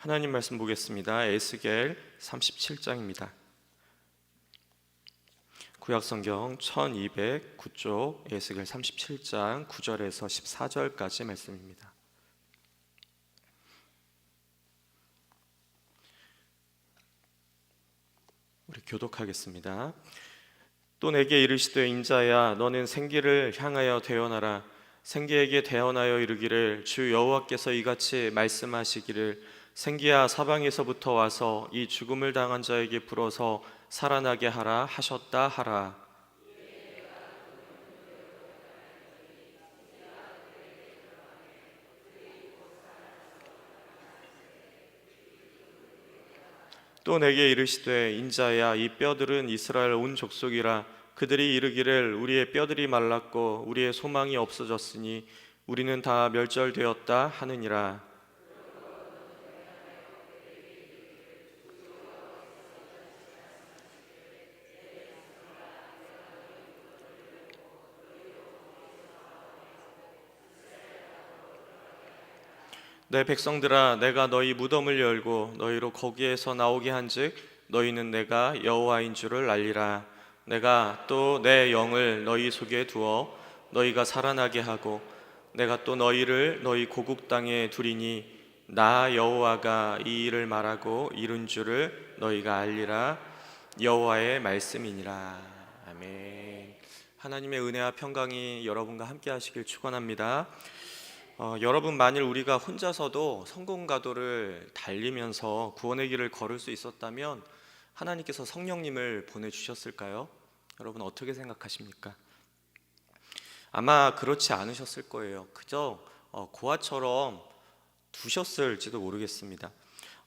하나님 말씀 보겠습니다. 에스겔 37장입니다. 구약 성경 1209쪽 에스겔 37장 9절에서 14절까지 말씀입니다. 우리 교독하겠습니다. 또 내게 이르시되 인자야 너는 생기를 향하여 대언하라 생기에게 대언하여 이르기를 주 여호와께서 이같이 말씀하시기를 생기야 사방에서부터 와서 이 죽음을 당한 자에게 불어서 살아나게 하라 하셨다 하라. 또 내게 이르시되 인자야 이 뼈들은 이스라엘 온 족속이라 그들이 이르기를 우리의 뼈들이 말랐고 우리의 소망이 없어졌으니 우리는 다 멸절되었다 하느니라 내 백성들아 내가 너희 무덤을 열고 너희로 거기에서 나오게 한즉 너희는 내가 여호와인 줄을 알리라. 내가 또 내 영을 너희 속에 두어 너희가 살아나게 하고 내가 또 너희를 너희 고국 땅에 두리니 나 여호와가 이 일을 말하고 이룬 줄을 너희가 알리라. 여호와의 말씀이니라. 아멘. 하나님의 은혜와 평강이 여러분과 함께 하시길 축원합니다. 어, 여러분 만일 우리가 혼자서도 성공 가도를 달리면서 구원의 길을 걸을 수 있었다면 하나님께서 성령님을 보내 주셨을까요? 여러분 어떻게 생각하십니까? 아마 그렇지 않으셨을 거예요. 그저 어, 고아처럼 두셨을지도 모르겠습니다.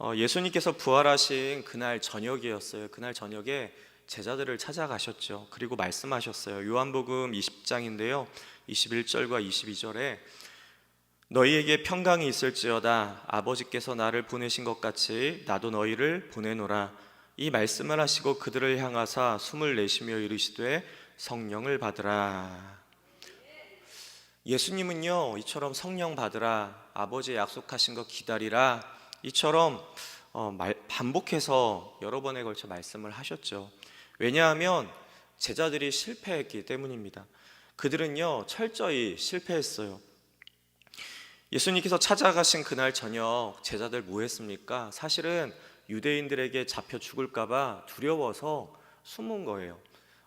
어, 예수님께서 부활하신 그날 저녁이었어요. 그날 저녁에 제자들을 찾아가셨죠. 그리고 말씀하셨어요. 요한복음 20장인데요. 21절과 22절에 너희에게 평강이 있을지어다. 아버지께서 나를 보내신 것 같이 나도 너희를 보내노라. 이 말씀을 하시고 그들을 향하사 숨을 내쉬며 이르시되 성령을 받으라. 예수님은요 이처럼 성령 받으라. 아버지의 약속하신 것 기다리라. 이처럼 어, 말, 반복해서 여러 번에 걸쳐 말씀을 하셨죠. 왜냐하면 제자들이 실패했기 때문입니다. 그들은요 철저히 실패했어요 예수님께서 찾아가신 그날 저녁 제자들 뭐 했습니까? 사실은 유대인들에게 잡혀 죽을까봐 두려워서 숨은 거예요.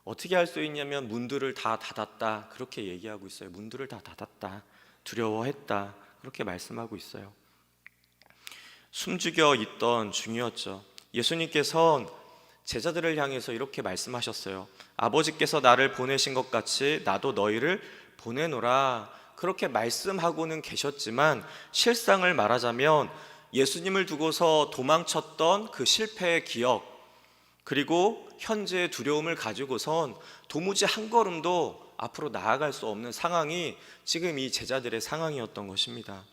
어떻게 할 수 있냐면 문들을 다 닫았다. 그렇게 얘기하고 있어요. 문들을 다 닫았다. 두려워했다. 그렇게 말씀하고 있어요. 숨죽여 있던 중이었죠. 예수님께서는 제자들을 향해서 이렇게 말씀하셨어요. 아버지께서 나를 보내신 것 같이 나도 너희를 보내노라. 그렇게 말씀하고는 계셨지만 실상을 말하자면 예수님을 두고서 도망쳤던 그 실패의 기억 그리고 현재의 두려움을 가지고선 도무지 한 걸음도 앞으로 나아갈 수 없는 상황이 지금 이 제자들의 상황이었던 것입니다.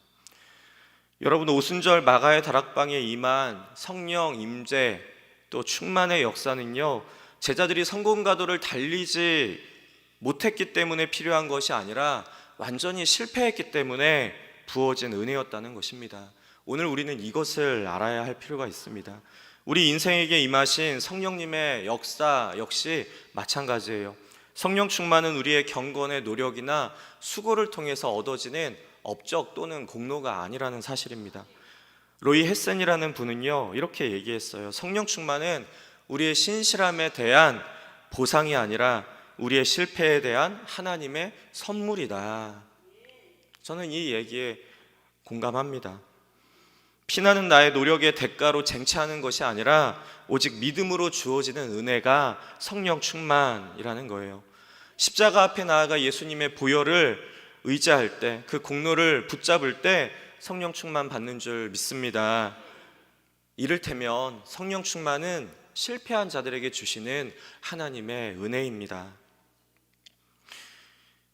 여러분 오순절 마가의 다락방에 임한 성령 임재 또 충만의 역사는요 제자들이 성공 가도를 달리지 못했기 때문에 필요한 것이 아니라 완전히 실패했기 때문에 부어진 은혜였다는 것입니다. 오늘 우리는 이것을 알아야 할 필요가 있습니다. 우리 인생에게 임하신 성령님의 역사 역시 마찬가지예요. 성령 충만은 우리의 경건의 노력이나 수고를 통해서 얻어지는 업적 또는 공로가 아니라는 사실입니다. 로이 헤센이라는 분은요, 이렇게 얘기했어요. 성령 충만은 우리의 신실함에 대한 보상이 아니라 우리의 실패에 대한 하나님의 선물이다. 저는 이 얘기에 공감합니다. 피나는 나의 노력의 대가로 쟁취하는 것이 아니라 오직 믿음으로 주어지는 은혜가 성령 충만이라는 거예요. 십자가 앞에 나아가 예수님의 보혈을 의지할 때, 그 공로를 붙잡을 때 성령 충만 받는 줄 믿습니다. 이를테면 성령 충만은 실패한 자들에게 주시는 하나님의 은혜입니다.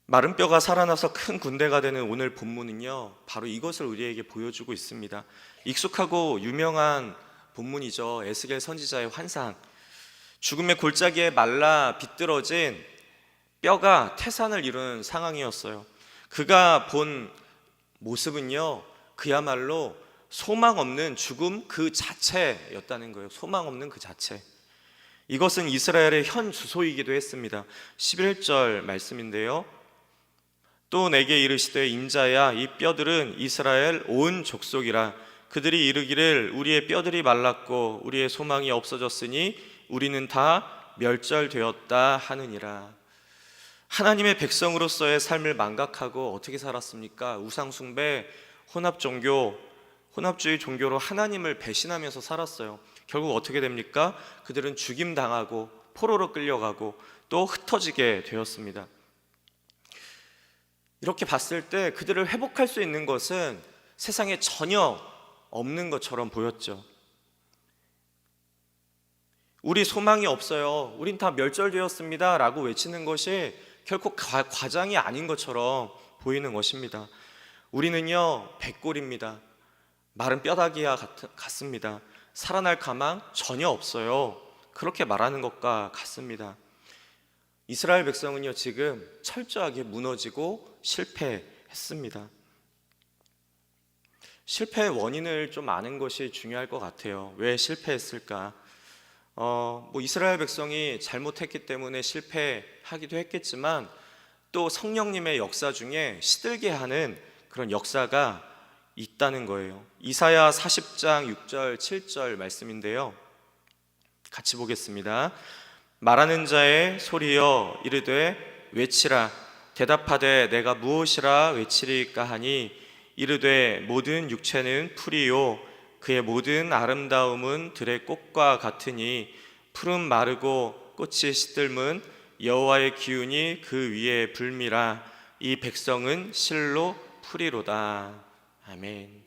마른 뼈가 살아나서 큰 군대가 되는 오늘 본문은요, 바로 이것을 우리에게 보여주고 있습니다. 익숙하고 유명한 본문이죠. 에스겔 선지자의 환상. 죽음의 골짜기에 말라 비뚤어진 뼈가 태산을 이루는 상황이었어요. 그가 본 모습은요, 그야말로 소망 없는 죽음 그 자체였다는 거예요. 소망 없는 그 자체. 이것은 이스라엘의 현 주소이기도 했습니다. 11절 말씀인데요. 또 내게 이르시되 인자야 이 뼈들은 이스라엘 온 족속이라 그들이 이르기를 우리의 뼈들이 말랐고 우리의 소망이 없어졌으니 우리는 다 멸절되었다 하느니라. 하나님의 백성으로서의 삶을 망각하고 어떻게 살았습니까? 우상 숭배, 혼합 종교, 혼합주의 종교로 하나님을 배신하면서 살았어요. 결국 어떻게 됩니까? 그들은 죽임 당하고 포로로 끌려가고 또 흩어지게 되었습니다. 이렇게 봤을 때 그들을 회복할 수 있는 것은 세상에 전혀 없는 것처럼 보였죠. 우리 소망이 없어요. 우린 다 멸절되었습니다. 라고 외치는 것이 결코 과, 과장이 아닌 것처럼 보이는 것입니다. 우리는요, 백골입니다. 마른 뼈다귀와 같, 같습니다. 살아날 가망 전혀 없어요. 그렇게 말하는 것과 같습니다. 이스라엘 백성은요, 지금 철저하게 무너지고 실패했습니다. 실패의 원인을 좀 아는 것이 중요할 것 같아요. 왜 실패했을까? 어, 뭐 이스라엘 백성이 잘못했기 때문에 실패하기도 했겠지만 또 성령님의 역사 중에 시들게 하는 그런 역사가 있다는 거예요. 이사야 40장 6절 7절 말씀인데요. 같이 보겠습니다. 말하는 자의 소리여 이르되 외치라. 대답하되 내가 무엇이라 외치리까 하니? 이르되 모든 육체는 풀이요. 그의 모든 아름다움은 들의 꽃과 같으니 푸른 마르고 꽃이 시들문 여호와의 기운이 그 위에 불미라. 이 백성은 실로 풀이로다. 아멘.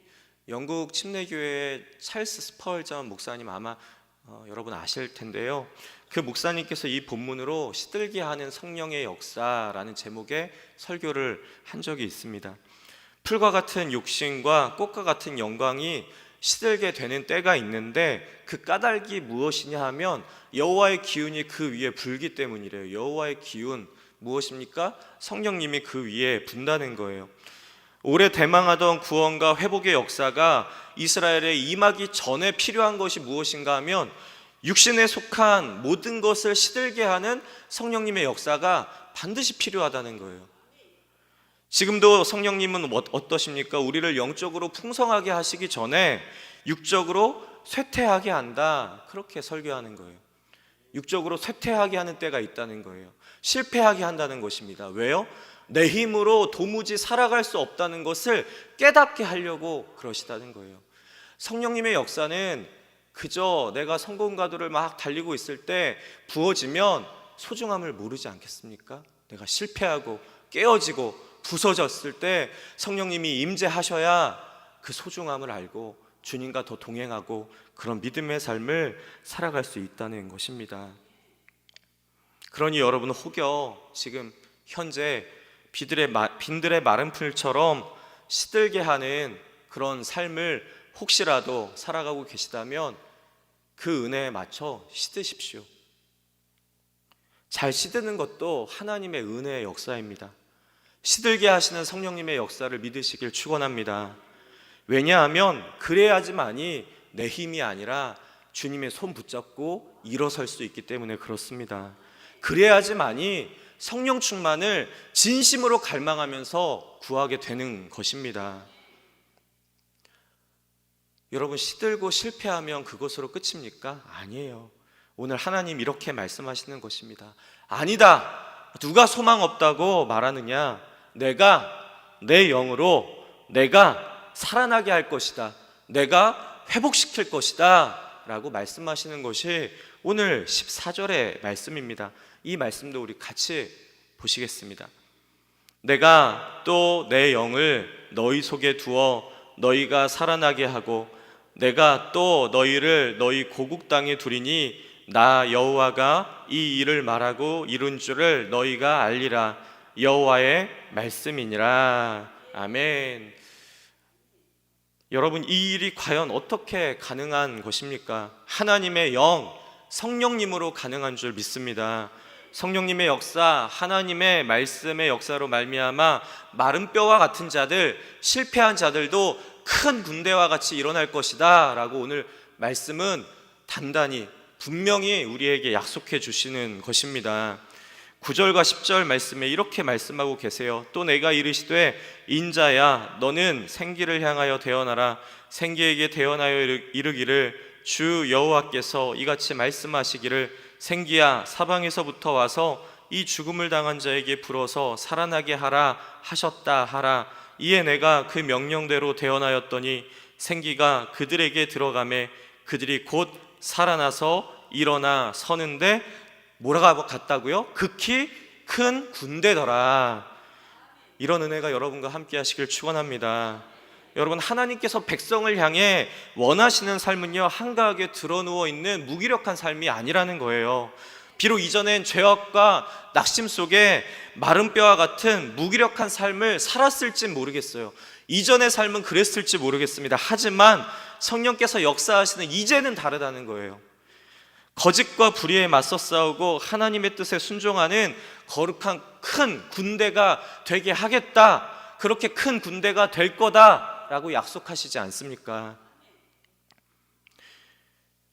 영국 침례교회 찰스 스펄전 목사님 아마 어, 여러분 아실 텐데요. 그 목사님께서 이 본문으로 시들게 하는 성령의 역사라는 제목의 설교를 한 적이 있습니다. 풀과 같은 욕심과 꽃과 같은 영광이 시들게 되는 때가 있는데 그 까닭이 무엇이냐 하면 여호와의 기운이 그 위에 불기 때문이래요. 여호와의 기운 무엇입니까? 성령님이 그 위에 분다는 거예요. 오래 대망하던 구원과 회복의 역사가 이스라엘에 임하기 전에 필요한 것이 무엇인가 하면 육신에 속한 모든 것을 시들게 하는 성령님의 역사가 반드시 필요하다는 거예요. 지금도 성령님은 어- 어떠십니까? 우리를 영적으로 풍성하게 하시기 전에 육적으로 쇠퇴하게 한다. 그렇게 설교하는 거예요. 육적으로 쇠퇴하게 하는 때가 있다는 거예요. 실패하게 한다는 것입니다. 왜요? 내 힘으로 도무지 살아갈 수 없다는 것을 깨닫게 하려고 그러시다는 거예요. 성령님의 역사는 그저 내가 성공가도를 막 달리고 있을 때 부어지면 소중함을 모르지 않겠습니까? 내가 실패하고 깨어지고 부서졌을 때 성령님이 임재하셔야 그 소중함을 알고 주님과 더 동행하고 그런 믿음의 삶을 살아갈 수 있다는 것입니다. 그러니 여러분 혹여 지금 현재 비들의 마, 빈들의 마른 풀처럼 시들게 하는 그런 삶을 혹시라도 살아가고 계시다면 그 은혜에 맞춰 시드십시오. 잘 시드는 것도 하나님의 은혜의 역사입니다. 시들게 하시는 성령님의 역사를 믿으시길 축원합니다. 왜냐하면 그래야지만이 내 힘이 아니라 주님의 손 붙잡고 일어설 수 있기 때문에 그렇습니다. 그래야지만이 성령 충만을 진심으로 갈망하면서 구하게 되는 것입니다. 여러분 시들고 실패하면 그것으로 끝입니까? 아니에요. 오늘 하나님 이렇게 말씀하시는 것입니다. 아니다. 누가 소망 없다고 말하느냐? 내가 내 영으로 내가 살아나게 할 것이다. 내가 회복시킬 것이다. 라고 말씀하시는 것이 오늘 14절의 말씀입니다. 이 말씀도 우리 같이 보시겠습니다. 내가 또 내 영을 너희 속에 두어 너희가 살아나게 하고 내가 또 너희를 너희 고국 땅에 두리니 나 여호와가 이 일을 말하고 이룬 줄을 너희가 알리라 여호와의 말씀이니라 아멘. 여러분 이 일이 과연 어떻게 가능한 것입니까? 하나님의 영 성령님으로 가능한 줄 믿습니다. 성령님의 역사, 하나님의 말씀의 역사로 말미암아 마른 뼈와 같은 자들, 실패한 자들도 큰 군대와 같이 일어날 것이다 라고 오늘 말씀은 단단히 분명히 우리에게 약속해 주시는 것입니다. 9절과 10절 말씀에 이렇게 말씀하고 계세요. 또 내가 이르시되 인자야 너는 생기를 향하여 대언하라 생기에게 대언하여 이르- 이르기를 주 여호와께서 이같이 말씀하시기를 생기야 사방에서부터 와서 이 죽음을 당한 자에게 불어서 살아나게 하라 하셨다 하라 이에 내가 그 명령대로 대언하였더니 생기가 그들에게 들어가매 그들이 곧 살아나서 일어나 서는데 뭐라고 같다고요? 극히 큰 군대더라. 이런 은혜가 여러분과 함께 하시길 축원합니다. 여러분 하나님께서 백성을 향해 원하시는 삶은요 한가하게 드러누워 있는 무기력한 삶이 아니라는 거예요. 비록 이전엔 죄악과 낙심 속에 마른 뼈와 같은 무기력한 삶을 살았을지 모르겠어요. 이전의 삶은 그랬을지 모르겠습니다. 하지만 성령께서 역사하시는 이제는 다르다는 거예요. 거짓과 불의에 맞서 싸우고 하나님의 뜻에 순종하는 거룩한 큰 군대가 되게 하겠다. 그렇게 큰 군대가 될 거다라고 약속하시지 않습니까?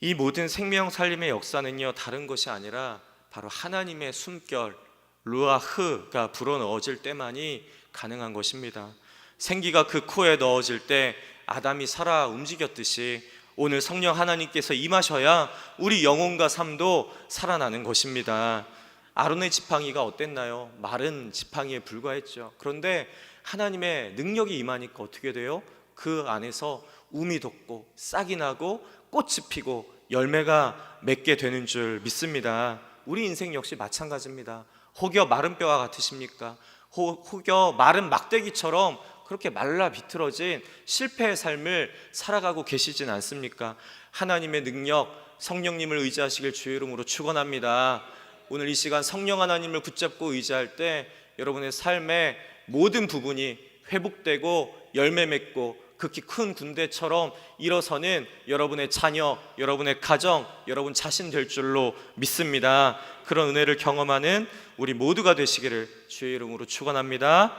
이 모든 생명 살림의 역사는요 다른 것이 아니라 바로 하나님의 숨결 루아흐가 불어 넣어질 때만이 가능한 것입니다. 생기가 그 코에 넣어질 때 아담이 살아 움직였듯이 오늘 성령 하나님께서 임하셔야 우리 영혼과 삶도 살아나는 것입니다. 아론의 지팡이가 어땠나요? 마른 지팡이에 불과했죠. 그런데 하나님의 능력이 임하니까 어떻게 돼요? 그 안에서 um이 돋고 싹이 나고 꽃이 피고 열매가 맺게 되는 줄 믿습니다. 우리 인생 역시 마찬가지입니다. 혹여 마른 뼈와 같으십니까? 혹- 혹여 마른 막대기처럼 그렇게 말라 비틀어진 실패의 삶을 살아가고 계시진 않습니까? 하나님의 능력, 성령님을 의지하시길 주의 이름으로 축원합니다. 오늘 이 시간 성령 하나님을 붙잡고 의지할 때 여러분의 삶의 모든 부분이 회복되고 열매 맺고 극히 큰 군대처럼 일어서는 여러분의 자녀, 여러분의 가정, 여러분 자신 될 줄로 믿습니다. 그런 은혜를 경험하는 우리 모두가 되시기를 주의 이름으로 축원합니다.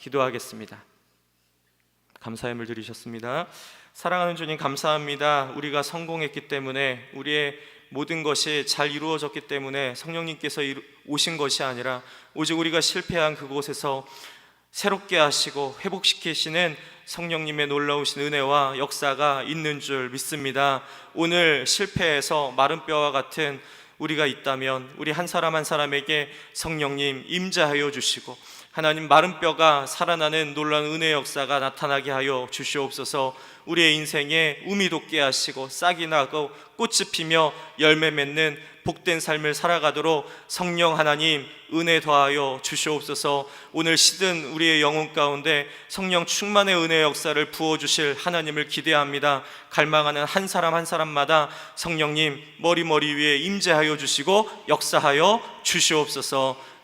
기도하겠습니다. 감사의 물 드리셨습니다. 사랑하는 주님 감사합니다. 우리가 성공했기 때문에 우리의 모든 것이 잘 이루어졌기 때문에 성령님께서 오신 것이 아니라 오직 우리가 실패한 그곳에서 새롭게 하시고 회복시키시는 성령님의 놀라우신 은혜와 역사가 있는 줄 믿습니다. 오늘 실패해서 마른 뼈와 같은 우리가 있다면 우리 한 사람 한 사람에게 성령님 임재하여 주시고 하나님 마른 뼈가 살아나는 놀라운 은혜 역사가 나타나게 하여 주시옵소서. 우리의 인생에 um이 돋게 하시고 싹이 나고 꽃이 피며 열매 맺는 복된 삶을 살아가도록 성령 하나님 은혜 더하여 주시옵소서. 오늘 시든 우리의 영혼 가운데 성령 충만의 은혜 역사를 부어 주실 하나님을 기대합니다. 갈망하는 한 사람 한 사람마다 성령님 머리 머리 위에 임재하여 주시고 역사하여 주시옵소서.